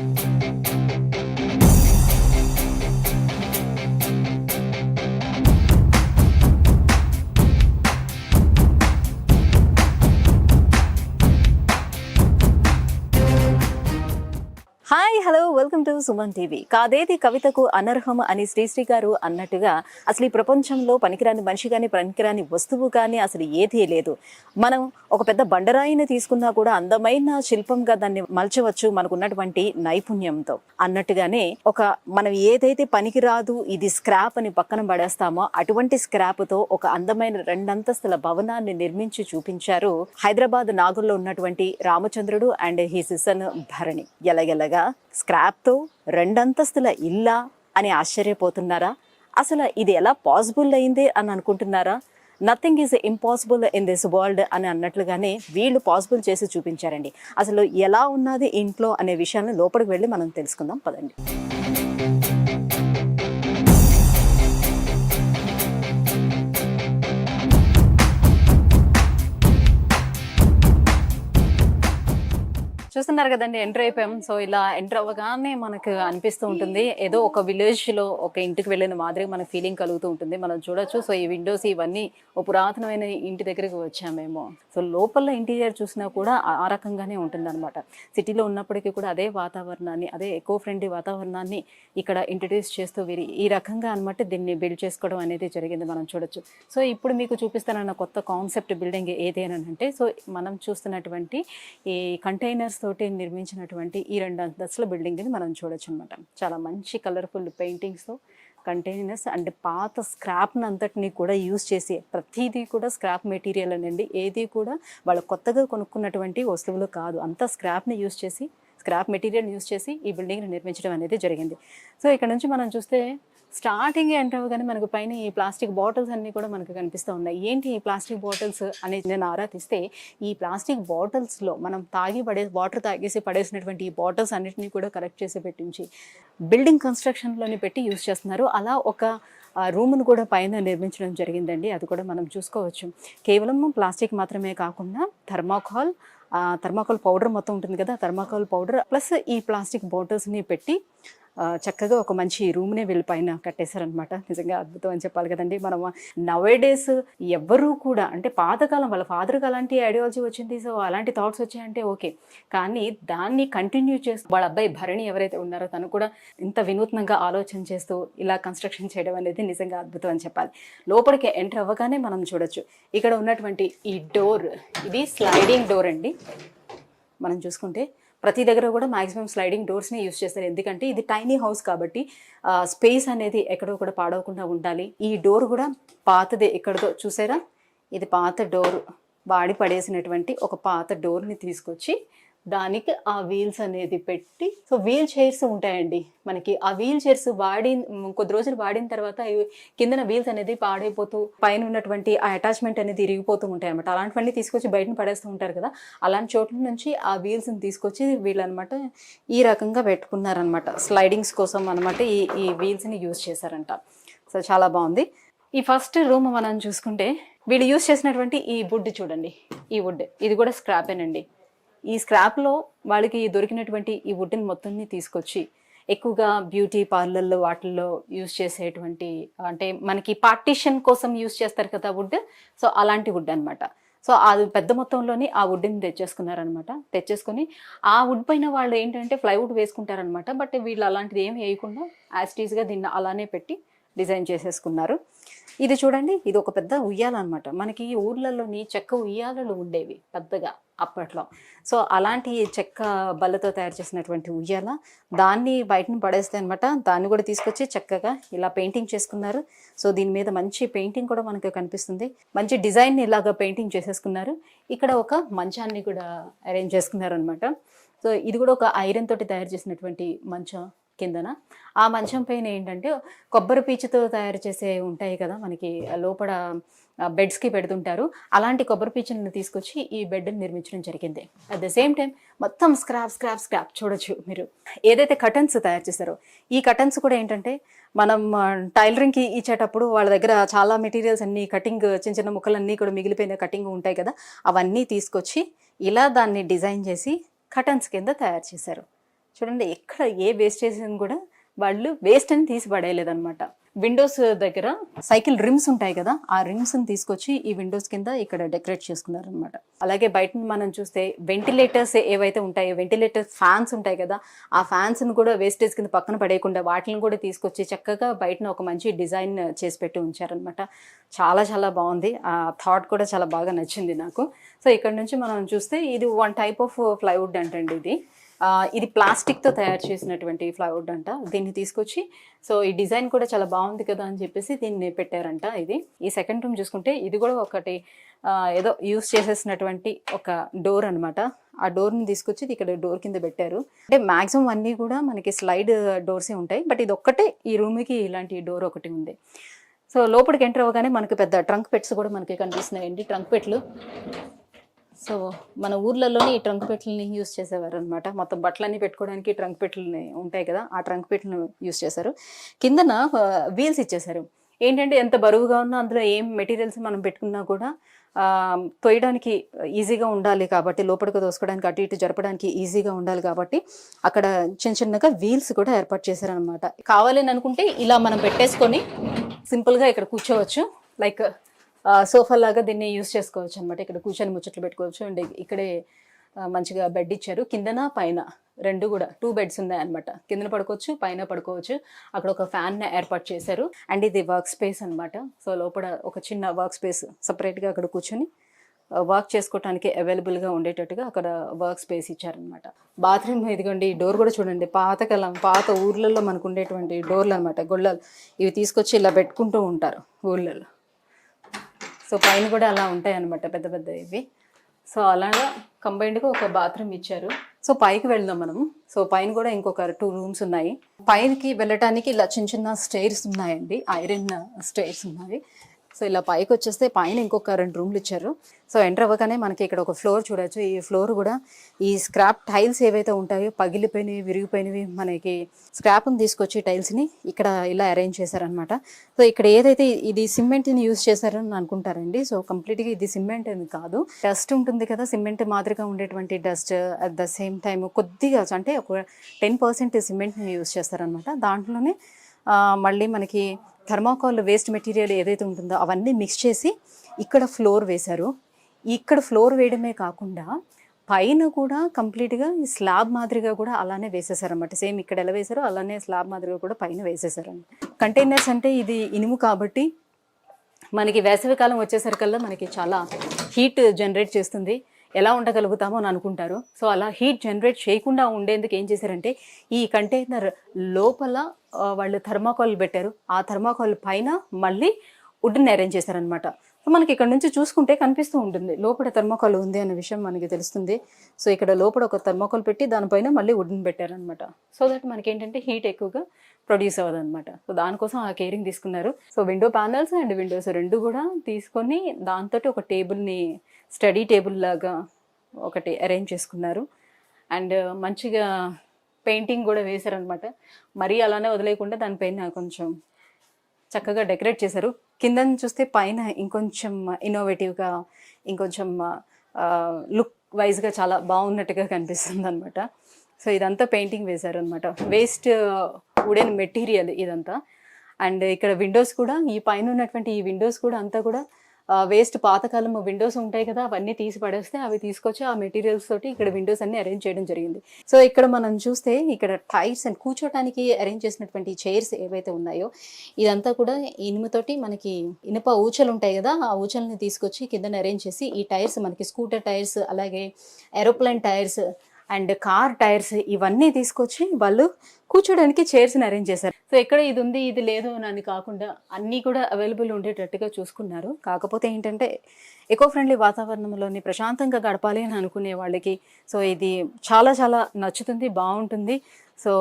Bye. Suman TV. కాదేది కవితకు అనర్హం అని శ్రీశ్రీ గారు అన్నట్టుగా అసలు ఈ ప్రపంచంలో పనికిరాని మనిషి కానీ పనికిరాని వస్తువు కానీ అసలు ఏదీ లేదు. మనం ఒక పెద్ద బండరాయిని తీసుకున్నా కూడా అందమైన శిల్పంగా దాన్ని మలచవచ్చు మనకు ఉన్నటువంటి నైపుణ్యంతో. అన్నట్టుగానే ఒక మనం ఏదైతే పనికిరాదు ఇది స్క్రాప్ అని పక్కన పడేస్తామో అటువంటి స్క్రాప్తో ఒక అందమైన రెండంతస్తుల భవనాన్ని నిర్మించి చూపించారు హైదరాబాద్ నాగుల్లో ఉన్నటువంటి రామచంద్రుడు అండ్ హీ సిసన్ భరణి ఎలగెలగా స్క్రాప్తో రెండంతస్తుల ఇల్లా అని ఆశ్చర్యపోతున్నారా? అసలు ఇది ఎలా పాసిబుల్ అయింది అని అనుకుంటున్నారా? Nothing is impossible in this world అని అన్నట్లుగానే వీళ్ళు పాసిబుల్ చేసి చూపించారండి. అసలు ఎలా ఉన్నది ఇంట్లో అనే విషయాన్ని లోపలికి వెళ్ళి మనం తెలుసుకుందాం పదండి. చూస్తున్నారు కదండి ఎంటర్ అయిపోయాం. సో ఇలా ఎంటర్ అవ్వగానే మనకు అనిపిస్తూ ఉంటుంది. ఏదో ఒక విలేజ్లో ఒక ఇంటికి వెళ్ళిన మాదిరి మన ఫీలింగ్ కలుగుతూ ఉంటుంది. మనం చూడొచ్చు. సో ఈ విండోస్ ఇవన్నీ ఓ పురాతనమైన ఇంటి దగ్గరికి వచ్చామేమో. సో లోపల ఇంటీరియర్ చూసినా కూడా ఆ- రకంగానే ఉంటుంది అనమాట సిటీలో ఉన్నప్పటికీ కూడా అదే వాతావరణాన్ని అదే ఎకో ఫ్రెండ్లీ వాతావరణాన్ని ఇక్కడ ఇంట్రడ్యూస్ చేస్తూ వీరి ఈ రకంగా అనమాట దీన్ని బిల్డ్ చేసుకోవడం అనేది జరిగింది మనం చూడొచ్చు. సో ఇప్పుడు మీకు చూపిస్తానన్న కొత్త కాన్సెప్ట్ బిల్డింగ్ ఏదేనంటే అంటే సో మనం చూస్తున్నటువంటి ఈ కంటైనర్స్ తోటే నిర్మించినటువంటి ఈ రెండు అంతస్తుల బిల్డింగ్ని మనం చూడొచ్చు అనమాట చాలా మంచి కలర్ఫుల్ పెయింటింగ్స్తో కంటైనర్స్ అండ్ పాత స్క్రాప్ని అంతటిని కూడా యూజ్ చేసి ప్రతిదీ కూడా స్క్రాప్ మెటీరియల్ అనండి. ఏది కూడా వాళ్ళు కొత్తగా కొనుక్కున్నటువంటి వస్తువులు కాదు. అంతా స్క్రాప్ని యూజ్ చేసి స్క్రాప్ మెటీరియల్ యూజ్ చేసి ఈ బిల్డింగ్ని నిర్మించడం అనేది జరిగింది. సో ఇక్కడ నుంచి మనం చూస్తే స్టార్టింగ్ అంటావు కానీ మనకు పైన ఈ ప్లాస్టిక్ బాటిల్స్ అన్నీ కూడా మనకు కనిపిస్తూ ఉన్నాయి. ఏంటి ఈ ప్లాస్టిక్ బాటిల్స్ అనేది నేను ఆరా తీస్తే ఈ ప్లాస్టిక్ బాటిల్స్లో మనం తాగి పడే వాటర్ తాగేసి పడేసినటువంటి ఈ బాటిల్స్ అన్నిటినీ కూడా కలెక్ట్ చేసి పెట్టించి బిల్డింగ్ కన్స్ట్రక్షన్లోని పెట్టి యూజ్ చేస్తున్నారు. అలా ఒక రూమ్ను కూడా పైన నిర్మించడం జరిగిందండి. అది కూడా మనం చూసుకోవచ్చు. కేవలం ప్లాస్టిక్ మాత్రమే కాకుండా థర్మాకాల్ థర్మాకోల్ పౌడర్ మొత్తం ఉంటుంది కదా థర్మాకోల్ పౌడర్ ప్లస్ ఈ ప్లాస్టిక్ బాటిల్స్ని పెట్టి చక్కగా ఒక మంచి రూమ్నే వీళ్ళ పైన కట్టేశారనమాట నిజంగా అద్భుతం అని చెప్పాలి కదండి. మనం నవే డేస్ ఎవ్వరూ కూడా అంటే పాతకాలం వాళ్ళ ఫాదర్కి అలాంటి ఐడియాలజీ వచ్చింది. సో అలాంటి థాట్స్ వచ్చాయంటే ఓకే. కానీ దాన్ని కంటిన్యూ చేస్తూ వాళ్ళ అబ్బాయి భరణి ఎవరైతే ఉన్నారో తను కూడా ఇంత వినూత్నంగా ఆలోచన చేస్తూ ఇలా కన్స్ట్రక్షన్ చేయడం అనేది నిజంగా అద్భుతం అని చెప్పాలి. లోపలికి ఎంటర్ అవ్వగానే మనం చూడొచ్చు. ఇక్కడ ఉన్నటువంటి ఈ డోర్ ఇది స్లైడింగ్ డోర్ అండి. మనం చూసుకుంటే ప్రతి దగ్గర కూడా మాక్సిమం స్లైడింగ్ డోర్స్ని యూస్ చేస్తారు. ఎందుకంటే ఇది టైనీ హౌస్ కాబట్టి స్పేస్ అనేది ఎక్కడో కూడా పాడవకుండా ఉండాలి. ఈ డోర్ కూడా పాతదే. ఎక్కడదో చూసారా? ఇది పాత డోర్ వాడి పడేసినటువంటి ఒక పాత డోర్ని తీసుకొచ్చి దానికి ఆ వీల్స్ అనేది పెట్టి సో వీల్ చైర్స్ ఉంటాయండి మనకి. ఆ వీల్ చైర్స్ వాడి కొద్ది రోజులు వాడిన తర్వాత కిందన వీల్స్ అనేది పాడైపోతూ పైన ఉన్నటువంటి ఆ అటాచ్మెంట్ అనేది ఇరిగిపోతూ ఉంటాయి అనమాట అలాంటివన్నీ తీసుకొచ్చి బయటను పడేస్తూ ఉంటారు కదా. అలాంటి చోట్ల నుంచి ఆ వీల్స్ని తీసుకొచ్చి వీళ్ళు అనమాట ఈ రకంగా పెట్టుకున్నారనమాట స్లైడింగ్స్ కోసం అనమాట ఈ ఈ వీల్స్ని యూజ్ చేశారంట. సో చాలా బాగుంది. ఈ ఫస్ట్ రూమ్ మనం చూసుకుంటే వీళ్ళు యూజ్ చేసినటువంటి ఈ వుడ్ చూడండి. ఈ వుడ్ ఇది కూడా స్క్రాపేనండి ఈ స్క్రాప్లో వాళ్ళకి దొరికినటువంటి ఈ వుడ్ని మొత్తాన్ని తీసుకొచ్చి ఎక్కువగా బ్యూటీ పార్లర్లో వాటిల్లో యూజ్ చేసేటువంటి అంటే మనకి పార్టీషన్ కోసం యూజ్ చేస్తారు కదా వుడ్. సో అలాంటి వుడ్ అనమాట సో అది పెద్ద మొత్తంలోని ఆ వుడ్ని తెచ్చేసుకున్నారనమాట తెచ్చేసుకొని ఆ వుడ్ పైన వాళ్ళు ఏంటంటే ప్లైవుడ్ వేసుకుంటారనమాట బట్ వీళ్ళు అలాంటిది ఏం వేయకుండా యాస్టీస్గా దీన్ని అలానే పెట్టి డిజైన్ చేసేసుకున్నారు. ఇది చూడండి ఇది ఒక పెద్ద ఉయ్యాల అనమాట మనకి ఈ ఊర్లలోని చెక్క ఉయ్యాలలు ఉండేవి పెద్దగా. అప్పట్లో. సో అలాంటి చెక్క బల్లతో తయారు చేసినటువంటి ఉయ్యాల దాన్ని బయటను పడేస్తే అనమాట దాన్ని కూడా తీసుకొచ్చి చక్కగా ఇలా పెయింటింగ్ చేసుకున్నారు. సో దీని మీద మంచి పెయింటింగ్ కూడా మనకు కనిపిస్తుంది. మంచి డిజైన్ ఇలాగా పెయింటింగ్ చేసేసుకున్నారు. ఇక్కడ ఒక మంచాన్ని కూడా అరేంజ్ చేసుకున్నారు అనమాట సో ఇది కూడా ఒక ఐరన్ తోటి తయారు చేసినటువంటి మంచం కిందన. ఆ మంచం పైన ఏంటంటే కొబ్బరి పీచుతో తయారు చేసే ఉంటాయి కదా మనకి లోపల బెడ్స్కి పెడుతుంటారు. అలాంటి కొబ్బరి పీచులను తీసుకొచ్చి ఈ బెడ్ని నిర్మించడం జరిగింది. అట్ ద సేమ్ టైం మొత్తం స్క్రాప్ స్క్రాప్ స్క్రాప్ చూడొచ్చు మీరు. ఏదైతే కటన్స్ తయారు చేశారో ఈ కటన్స్ కూడా ఏంటంటే మనం టైలరింగ్కి ఇచ్చేటప్పుడు వాళ్ళ దగ్గర చాలా మెటీరియల్స్ అన్ని కటింగ్ చిన్న చిన్న ముక్కలన్నీ కూడా మిగిలిపోయిన కటింగ్ ఉంటాయి కదా అవన్నీ తీసుకొచ్చి ఇలా దాన్ని డిజైన్ చేసి కటన్స్ కింద తయారు చేశారు. చూడండి ఎక్కడ ఏ వేస్టేజ్ కూడా వాళ్ళు వేస్ట్ అని తీసి పడేయలేదన్నమాట. విండోస్ దగ్గర సైకిల్ రిమ్స్ ఉంటాయి కదా ఆ రిమ్స్ని తీసుకొచ్చి ఈ విండోస్ కింద ఇక్కడ డెకరేట్ చేసుకున్నారు అనమాట అలాగే బయట మనం చూస్తే వెంటిలేటర్స్ ఏవైతే ఉంటాయో వెంటిలేటర్ ఫ్యాన్స్ ఉంటాయి కదా ఆ ఫ్యాన్స్ని కూడా వేస్టేజ్ కింద పక్కన పడేయకుండా వాటిని కూడా తీసుకొచ్చి చక్కగా బయటన ఒక మంచి డిజైన్ చేసి పెట్టి ఉంచారనమాట చాలా చాలా బాగుంది. ఆ థాట్ కూడా చాలా బాగా నచ్చింది నాకు. సో ఇక్కడ నుంచి మనం చూస్తే ఇది వన్ టైప్ ఆఫ్ ప్లైవుడ్ అంటండి ఇది. ఇది ప్లాస్టిక్తో తయారు చేసినటువంటి ఫ్లైవుడ్ అంట. దీన్ని తీసుకొచ్చి సో ఈ డిజైన్ కూడా చాలా బాగుంది కదా అని చెప్పేసి దీన్ని పెట్టారంట ఇది. ఈ సెకండ్ రూమ్ చూసుకుంటే ఇది కూడా ఒకటి ఏదో యూస్ చేసేసినటువంటి ఒక డోర్ అనమాట ఆ డోర్ని తీసుకొచ్చి ఇది ఇక్కడ డోర్ కింద పెట్టారు. అంటే మాక్సిమం అన్నీ కూడా మనకి స్లైడ్ డోర్సే ఉంటాయి. బట్ ఇది ఒక్కటే ఈ రూమ్కి ఇలాంటి డోర్ ఒకటి ఉంది. సో లోపలికి ఎంటర్ అవ్వగానే మనకి పెద్ద ట్రంక్ పెట్స్ కూడా మనకి కనిపిస్తున్నాయండి. ట్రంక్ పెట్లు. సో మన ఊర్లలోనే ఈ ట్రంక్ పెట్లని యూస్ చేసేవారు అనమాట మొత్తం బట్టలన్నీ పెట్టుకోవడానికి ట్రంక్ పెట్లని ఉంటాయి కదా ఆ ట్రంక్ పెట్లను యూస్ చేశారు. కిందన వీల్స్ ఇచ్చేశారు. ఏంటంటే ఎంత బరువుగా ఉన్నా అందులో ఏం మెటీరియల్స్ మనం పెట్టుకున్నా కూడా తోయడానికి తొయ్యడానికి ఈజీగా ఉండాలి కాబట్టి లోపలికి దోసుకోవడానికి అటు ఇటు జరపడానికి ఈజీగా ఉండాలి కాబట్టి అక్కడ చిన్న చిన్నగా వీల్స్ కూడా ఏర్పాటు చేశారనమాట కావాలని అనుకుంటే ఇలా మనం పెట్టేసుకొని సింపుల్గా ఇక్కడ కూర్చోవచ్చు. లైక్ సోఫా లాగా దీన్ని యూస్ చేసుకోవచ్చు అనమాట ఇక్కడ కూర్చొని ముచ్చట్లు పెట్టుకోవచ్చు. అండ్ ఇక్కడే మంచిగా బెడ్ ఇచ్చారు. కిందన పైన రెండు కూడా టూ బెడ్స్ ఉన్నాయి అనమాట కిందన పడుకోవచ్చు పైన పడుకోవచ్చు. అక్కడ ఒక ఫ్యాన్ ఏర్పాటు చేశారు. అండ్ ఇది వర్క్ స్పేస్ అనమాట సో లోపల ఒక చిన్న వర్క్ స్పేస్ సపరేట్గా అక్కడ కూర్చొని వర్క్ చేసుకోవడానికి అవైలబుల్గా ఉండేటట్టుగా అక్కడ వర్క్ స్పేస్ ఇచ్చారనమాట బాత్రూమ్ ఇదిగోండి డోర్ కూడా చూడండి. పాతకాలం పాత ఊర్లలో మనకు ఉండేటువంటి డోర్లు అనమాట గొళ్ళలు ఇవి తీసుకొచ్చి ఇలా పెట్టుకుంటూ ఉంటారు ఊళ్ళల్లో సో పైన కూడా అలా ఉంటాయి అనమాట పెద్ద పెద్ద ఇవి సో అలాగా కంబైన్డ్గా ఒక బాత్రూమ్ ఇచ్చారు. సో పైకి వెళ్దాం మనం. సో పైన కూడా ఇంకొక టూ రూమ్స్ ఉన్నాయి. పైనకి వెళ్ళటానికి ఇలా చిన్న చిన్న స్టైర్స్ ఉన్నాయండి. ఐరన్ స్టైర్స్ ఉన్నాయి. సో ఇలా పైకి వచ్చేస్తే పైన ఇంకొక రెండు రూమ్లు ఇచ్చారు. సో ఎంటర్ అవ్వగానే మనకి ఇక్కడ ఒక ఫ్లోర్ చూడొచ్చు. ఈ ఫ్లోర్ కూడా ఈ స్క్రాప్ టైల్స్ ఏవైతే ఉంటాయో పగిలిపోయినవి విరిగిపోయినవి మనకి స్క్రాప్ని తీసుకొచ్చి టైల్స్ని ఇక్కడ ఇలా అరేంజ్ చేశారనమాట సో ఇక్కడ ఏదైతే ఇది సిమెంట్ని యూజ్ చేశారని అనుకుంటారండి. సో కంప్లీట్గా ఇది సిమెంట్ అని కాదు. డస్ట్ ఉంటుంది కదా సిమెంట్ మాదిరిగా ఉండేటువంటి dust at the same time కొద్దిగా అంటే ఒక టెన్ పర్సెంట్ సిమెంట్ని యూజ్ చేస్తారనమాట దాంట్లోనే మళ్ళీ మనకి థర్మాకోల్ వేస్ట్ మెటీరియల్ ఏదైతే ఉంటుందో అవన్నీ మిక్స్ చేసి ఇక్కడ ఫ్లోర్ వేశారు. ఇక్కడ ఫ్లోర్ వేయడమే కాకుండా పైన కూడా కంప్లీట్గా ఈ స్లాబ్ మాదిరిగా కూడా అలానే వేసేసారన్నమాట సేమ్ ఇక్కడ ఎలా వేశారో అలానే స్లాబ్ మాదిరిగా కూడా పైన వేసేసారండి కంటైనర్స్ అంటే ఇది ఇనుము కాబట్టి మనకి వేసవికాలం వచ్చేసరికల్లా మనకి చాలా హీట్ జనరేట్ చేస్తుంది. ఎలా ఉండగలుగుతామో అని అనుకుంటారు. సో అలా హీట్ జనరేట్ చేయకుండా ఉండేందుకు ఏం చేశారంటే ఈ కంటైనర్ లోపల వాళ్ళు థర్మాకోల్ పెట్టారు. ఆ థర్మాకోల్ పైన మళ్ళీ వుడ్ని అరేంజ్ చేశారనమాట సో మనకి ఇక్కడ నుంచి చూసుకుంటే కనిపిస్తూ ఉంటుంది. లోపల థర్మాకోల్ ఉంది అనే విషయం మనకి తెలుస్తుంది. సో ఇక్కడ లోపల ఒక థర్మాకోల్ పెట్టి దానిపైన మళ్ళీ వుడ్ని పెట్టారనమాట సో దట్ మనకి ఏంటంటే హీట్ ఎక్కువగా ప్రొడ్యూస్ అవ్వదు అనమాట సో దానికోసం ఆ కేరింగ్ తీసుకున్నారు. So window panels and windows రెండు కూడా తీసుకొని దాంతో ఒక టేబుల్ని స్టడీ టేబుల్ లాగా ఒకటి అరేంజ్ చేసుకున్నారు. అండ్ మంచిగా పెయింటింగ్ కూడా వేశారనమాట. మరీ అలానే వదిలేయకుండా దానిపైన కొంచెం చక్కగా డెకరేట్ చేశారు. కింద చూస్తే పైన ఇంకొంచెం ఇన్నోవేటివ్గా ఇంకొంచెం లుక్ వైజ్గా చాలా బాగున్నట్టుగా కనిపిస్తుంది అనమాట సో ఇదంతా పెయింటింగ్ వేశారు అనమాట వేస్ట్ వుడెన్ మెటీరియల్ ఇదంతా. అండ్ ఇక్కడ విండోస్ కూడా ఈ పైన ఉన్నటువంటి ఈ విండోస్ కూడా అంతా కూడా వేస్ట్ పాతకాలం విండోస్ ఉంటాయి కదా అవన్నీ తీసి పడేస్తే అవి తీసుకొచ్చి ఆ మెటీరియల్స్ తోటి ఇక్కడ విండోస్ అన్ని అరేంజ్ చేయడం జరిగింది. సో ఇక్కడ మనం చూస్తే ఇక్కడ టైర్స్ అండ్ కూర్చోటానికి అరేంజ్ చేసినటువంటి చైర్స్ ఏవైతే ఉన్నాయో ఇదంతా కూడా ఇనుముతోటి మనకి ఇనుప ఊచలు ఉంటాయి కదా ఆ ఊచల్ని తీసుకొచ్చి కింద అరేంజ్ చేసి ఈ టైర్స్ మనకి స్కూటర్ టైర్స్ అలాగే aeroplane tyres and car tyres ఇవన్నీ తీసుకొచ్చి వాళ్ళు కూర్చోడానికి చైర్స్ని అరేంజ్ చేశారు. సో ఎక్కడ ఇది ఉంది ఇది లేదు అని కాకుండా అన్నీ కూడా అవైలబుల్ ఉండేటట్టుగా చూసుకున్నారు. కాకపోతే ఏంటంటే ఎకో ఫ్రెండ్లీ వాతావరణంలోని ప్రశాంతంగా గడపాలి అని అనుకునే వాళ్ళకి సో ఇది చాలా చాలా నచ్చుతుంది బాగుంటుంది. సో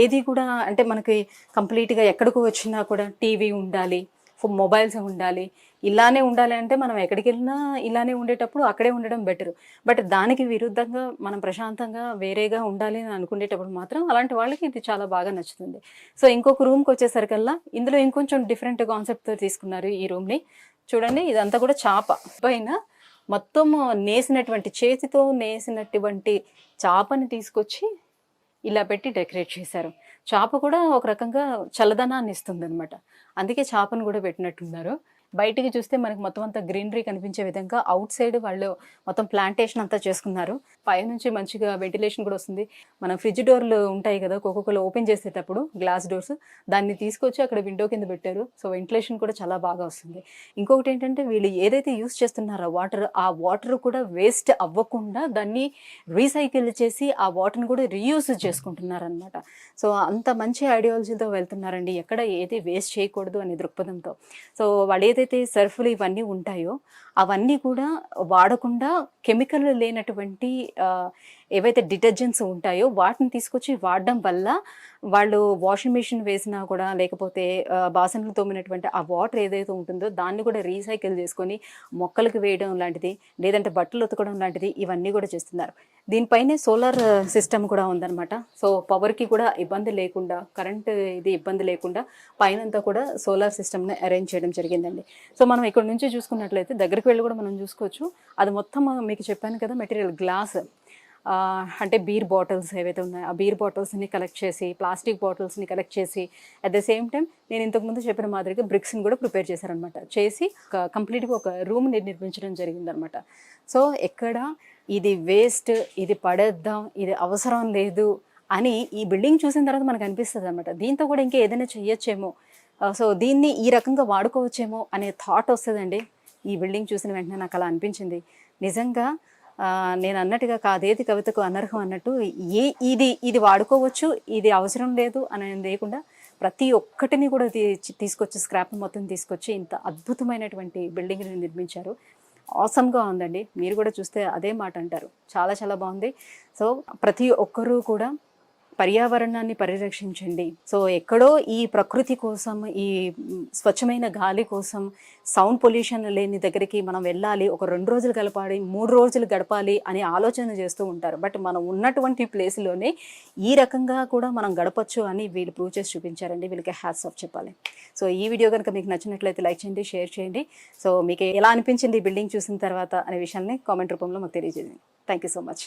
ఏది కూడా అంటే మనకి కంప్లీట్గా ఎక్కడికి వచ్చినా కూడా టీవీ ఉండాలి మొబైల్స్ ఉండాలి ఇలానే ఉండాలి అంటే మనం ఎక్కడికి వెళ్ళినా ఇలానే ఉండేటప్పుడు అక్కడే ఉండడం బెటర్. బట్ దానికి విరుద్ధంగా మనం ప్రశాంతంగా వేరేగా ఉండాలి అని అనుకునేటప్పుడు మాత్రం అలాంటి వాళ్ళకి ఇది చాలా బాగా నచ్చుతుంది. సో ఇంకొక రూమ్కి వచ్చేసరికల్లా ఇందులో ఇంకొంచెం డిఫరెంట్ కాన్సెప్ట్తో తీసుకున్నారు ఈ రూమ్ని. చూడండి ఇదంతా కూడా చాప. పైన మొత్తం నేసినటువంటి చేతితో నేసినటువంటి చాపని తీసుకొచ్చి ఇలా పెట్టి డెకరేట్ చేశారు. చాప కూడా ఒక రకంగా చల్లదనాన్ని ఇస్తుంది అనమాట అందుకే చేపను కూడా పెట్టినట్టున్నారు. బయటికి చూస్తే మనకి మొత్తం అంతా గ్రీనరీ కనిపించే విధంగా అవుట్ సైడ్ వాళ్ళు మొత్తం ప్లాంటేషన్ అంతా చేసుకున్నారు. పైనుంచి మంచిగా వెంటిలేషన్ కూడా వస్తుంది. మన ఫ్రిడ్జ్ డోర్లు ఉంటాయి కదా ఒక్కొక్కరు ఓపెన్ చేసేటప్పుడు గ్లాస్ డోర్స్ దాన్ని తీసుకొచ్చి అక్కడ విండో కింద పెట్టారు. సో వెంటిలేషన్ కూడా చాలా బాగా వస్తుంది. ఇంకొకటి ఏంటంటే వీళ్ళు ఏదైతే యూస్ చేస్తున్నారో వాటర్ ఆ వాటర్ కూడా వేస్ట్ అవ్వకుండా దాన్ని రీసైకిల్ చేసి ఆ వాటర్ని కూడా రీయూస్ చేసుకుంటున్నారు అనమాట సో అంత మంచి ఐడియాలజీతో వెళ్తున్నారండి. ఎక్కడ ఏది వేస్ట్ చేయకూడదు అనే దృక్పథంతో. సో వాళ్ళు ఏదైతే సర్ఫులు ఇవన్నీ ఉంటాయో అవన్నీ కూడా వాడకుండా కెమికల్ లేనటువంటి ఆ, ఏవైతే డిటర్జెంట్స్ ఉంటాయో వాటిని తీసుకొచ్చి వాడడం వల్ల వాళ్ళు వాషింగ్ మిషన్ వేసినా కూడా లేకపోతే బాసనలు తోమినటువంటి ఆ వాటర్ ఏదైతే ఉంటుందో దాన్ని కూడా రీసైకిల్ చేసుకొని మొక్కలకు వేయడం లాంటిది లేదంటే బట్టలు ఉతకడం లాంటిది ఇవన్నీ కూడా చేస్తున్నారు. దీనిపైనే సోలార్ సిస్టమ్ కూడా ఉందన్నమాట. సో పవర్కి కూడా ఇబ్బంది లేకుండా కరెంట్ ఇది ఇబ్బంది లేకుండా పైనంతా కూడా సోలార్ సిస్టమ్ని అరేంజ్ చేయడం జరిగిందండి. సో మనం ఇక్కడ నుంచి చూసుకున్నట్లయితే దగ్గరికి వెళ్ళి కూడా మనం చూసుకోవచ్చు. అది మొత్తం మీకు చెప్పాను కదా మెటీరియల్ గ్లాస్. అంటే బీర్ బాటిల్స్ ఏవైతే ఉన్నాయో ఆ బీర్ బాటిల్స్ని కలెక్ట్ చేసి ప్లాస్టిక్ బాటిల్స్ని కలెక్ట్ చేసి అట్ ద సేమ్ టైం నేను ఇంతకుముందు చెప్పిన మాదిరిగా బ్రిక్స్ని కూడా ప్రిపేర్ చేశారనమాట చేసి ఒక కంప్లీట్గా ఒక రూమ్ని నిర్మించడం జరిగిందనమాట సో ఎక్కడ ఇది వేస్ట్ ఇది పడేద్దాం ఇది అవసరం లేదు అని ఈ బిల్డింగ్ చూసిన తర్వాత మనకు అనిపిస్తుంది అనమాట దీంతో కూడా ఇంకా ఏదైనా చేయొచ్చేమో సో దీన్ని ఈ రకంగా వాడుకోవచ్చేమో అనే థాట్ వస్తుందండి. ఈ బిల్డింగ్ చూసిన వెంటనే నాకు అలా అనిపించింది. నిజంగా నేను అన్నట్టుగా కాదేది కవితకు అనర్హం అన్నట్టు ఏ ఇది ఇది వాడుకోవచ్చు ఇది అవసరం లేదు అని లేకుండా ప్రతి ఒక్కటిని కూడా తీసుకొచ్చి స్క్రాప్ మొత్తం తీసుకొచ్చి ఇంత అద్భుతమైనటువంటి బిల్డింగ్ని నిర్మించారు. ఆసమ్గా ఉందండి. మీరు కూడా చూస్తే అదే మాట అంటారు. చాలా చాలా బాగుంది. సో ప్రతి ఒక్కరూ కూడా పర్యావరణాన్ని పరిరక్షించండి. సో ఎక్కడో ఈ ప్రకృతి కోసం ఈ స్వచ్ఛమైన గాలి కోసం సౌండ్ పొల్యూషన్ లేని దగ్గరికి మనం వెళ్ళాలి ఒక రెండు రోజులు గడపాలి మూడు రోజులు గడపాలి అని ఆలోచన చేస్తూ ఉంటారు. బట్ మనం ఉన్నటువంటి ప్లేస్లోనే ఈ రకంగా కూడా మనం గడపచ్చు అని వీళ్ళు ప్రూవ్ చేసి చూపించారండి. వీళ్ళకి హ్యాట్స్ ఆఫ్ చెప్పాలి. సో ఈ వీడియో కనుక మీకు నచ్చినట్లయితే లైక్ చేయండి షేర్ చేయండి. సో మీకు ఎలా అనిపించింది ఈ బిల్డింగ్ చూసిన తర్వాత అనే విషయాన్ని కామెంట్ రూపంలో మాకు తెలియజేయండి. Thank you so much.